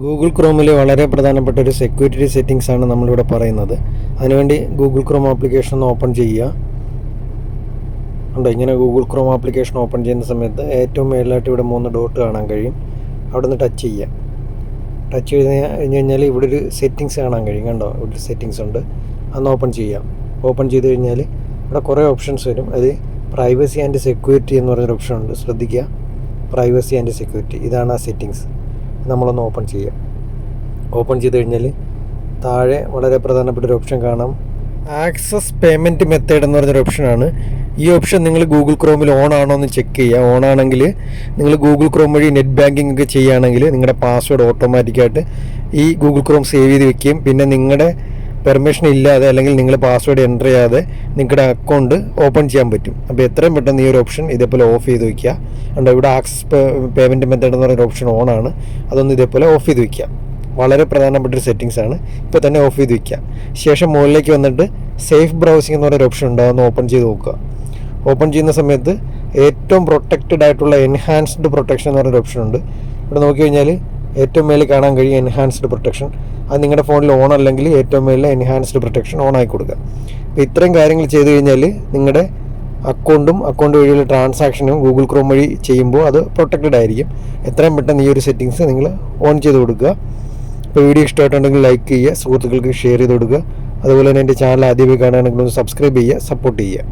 Google ക്രോമിലെ വളരെ പ്രധാനപ്പെട്ട ഒരു സെക്യൂരിറ്റി സെറ്റിംഗ്സ് ആണ് നമ്മളിവിടെ പറയുന്നത്. അതിനുവേണ്ടി ഗൂഗിൾ ക്രോം ആപ്ലിക്കേഷൻ ഒന്ന് ഓപ്പൺ ചെയ്യുക. ഉണ്ടോ? ഇങ്ങനെ ഗൂഗിൾ ക്രോം ആപ്ലിക്കേഷൻ ഓപ്പൺ ചെയ്യുന്ന സമയത്ത് ഏറ്റവും മേളിലായിട്ട് ഇവിടെ മൂന്ന് ഡോട്ട് കാണാൻ കഴിയും. അവിടെ നിന്ന് ടച്ച് ചെയ്യുക. ടച്ച് ചെയ്ത് കഴിഞ്ഞ് കഴിഞ്ഞാൽ ഇവിടെ ഒരു സെറ്റിങ്സ് കാണാൻ കഴിയും. കണ്ടോ? ഇവിടെ സെറ്റിങ്സ് ഉണ്ട്. അന്ന് ഓപ്പൺ ചെയ്യാം ഓപ്പൺ ചെയ്ത് കഴിഞ്ഞാൽ ഇവിടെ കുറേ ഓപ്ഷൻസ് വരും. അത് പ്രൈവസി ആൻഡ് സെക്യൂരിറ്റി എന്ന് പറഞ്ഞൊരു ഓപ്ഷൻ ഉണ്ട്. ശ്രദ്ധിക്കുക. പ്രൈവസി ആൻഡ് സെക്യൂരിറ്റി ഇതാണ് ആ സെറ്റിങ്സ് നമ്മളൊന്ന് ഓപ്പൺ ചെയ്യാം ഓപ്പൺ ചെയ്ത് കഴിഞ്ഞാൽ താഴെ വളരെ പ്രധാനപ്പെട്ട ഒരു ഓപ്ഷൻ കാണാം. ആക്സസ് പേയ്മെന്റ് മെത്തേഡ് എന്ന് പറഞ്ഞൊരു ഓപ്ഷനാണ് ഈ ഓപ്ഷൻ നിങ്ങൾ ഗൂഗിൾ ക്രോമിൽ ഓൺ ആണോ എന്ന് ചെക്ക് ചെയ്യുക. ഓൺ ആണെങ്കിൽ നിങ്ങൾ ഗൂഗിൾ ക്രോം വഴി നെറ്റ് ബാങ്കിങ് ഒക്കെ ചെയ്യുകയാണെങ്കിൽ നിങ്ങളുടെ പാസ്വേഡ് ഓട്ടോമാറ്റിക്കായിട്ട് ഈ ഗൂഗിൾ ക്രോം സേവ് ചെയ്ത് വെക്കുകയും പിന്നെ നിങ്ങളുടെ പെർമിഷൻ ഇല്ലാതെ അല്ലെങ്കിൽ നിങ്ങൾ പാസ്വേഡ് എന്റർ ചെയ്യാതെ നിങ്ങളുടെ അക്കൗണ്ട് ഓപ്പൺ ചെയ്യാൻ പറ്റും. അപ്പോൾ എത്രയും പെട്ടെന്ന് ഈ ഒരു ഓപ്ഷൻ ഇതേപോലെ ഓഫ് ചെയ്ത് വയ്ക്കുക ഉണ്ട് ഇവിടെ ആക്സസ് പേയ്മെന്റ് മെത്തേഡ് എന്ന് പറയുന്ന ഓപ്ഷൻ ഓൺ ആണ്. അതൊന്ന് ഇതേപോലെ ഓഫ് ചെയ്ത് വയ്ക്കുക വളരെ പ്രധാനപ്പെട്ട ഒരു സെറ്റിങ്സ് ആണ്. ഇപ്പോൾ തന്നെ ഓഫ് ചെയ്ത് വയ്ക്കുക ശേഷം മുകളിലേക്ക് വന്നിട്ട് സേഫ് ബ്രൗസിംഗ് എന്ന് പറയുന്ന ഓപ്ഷൻ ഉണ്ടാകുന്ന ഓപ്പൺ ചെയ്ത് നോക്കുക. ഓപ്പൺ ചെയ്യുന്ന സമയത്ത് ഏറ്റവും പ്രൊട്ടക്റ്റഡ് ആയിട്ടുള്ള എൻഹാൻസ്ഡ് പ്രൊട്ടക്ഷൻ എന്ന് പറയുന്ന ഓപ്ഷൻ ഉണ്ട്. ഇവിടെ നോക്കി കഴിഞ്ഞാൽ ഏറ്റവും മേലിൽ കാണാൻ കഴിയും എൻഹാൻസ്ഡ് പ്രൊട്ടക്ഷൻ അത് നിങ്ങളുടെ ഫോണിൽ ഓൺ അല്ലെങ്കിൽ ഏറ്റവും മേലെ എൻഹാൻസ്ഡ് പ്രൊട്ടക്ഷൻ ഓൺ ആയി കൊടുക്കുക. അപ്പോൾ ഇത്രയും കാര്യങ്ങൾ ചെയ്തു കഴിഞ്ഞാൽ നിങ്ങളുടെ അക്കൗണ്ടും അക്കൗണ്ട് വഴിയുള്ള ട്രാൻസാക്ഷനും ഗൂഗിൾ ക്രോം വഴി ചെയ്യുമ്പോൾ അത് പ്രൊട്ടക്റ്റഡ് ആയിരിക്കും. എത്രയും പെട്ടെന്ന് ഈ ഒരു സെറ്റിങ്സ് നിങ്ങൾ ഓൺ ചെയ്ത് കൊടുക്കുക. ഇപ്പോൾ വീഡിയോ ഇഷ്ടമായിട്ടുണ്ടെങ്കിൽ ലൈക്ക് ചെയ്യുക സുഹൃത്തുക്കൾക്ക് ഷെയർ ചെയ്ത് കൊടുക്കുക. അതുപോലെ തന്നെ എന്റെ ചാനൽ ആദ്യമായി കാണുകയാണെങ്കിൽ ഒന്ന് സബ്സ്ക്രൈബ് ചെയ്യുക സപ്പോർട്ട് ചെയ്യുക.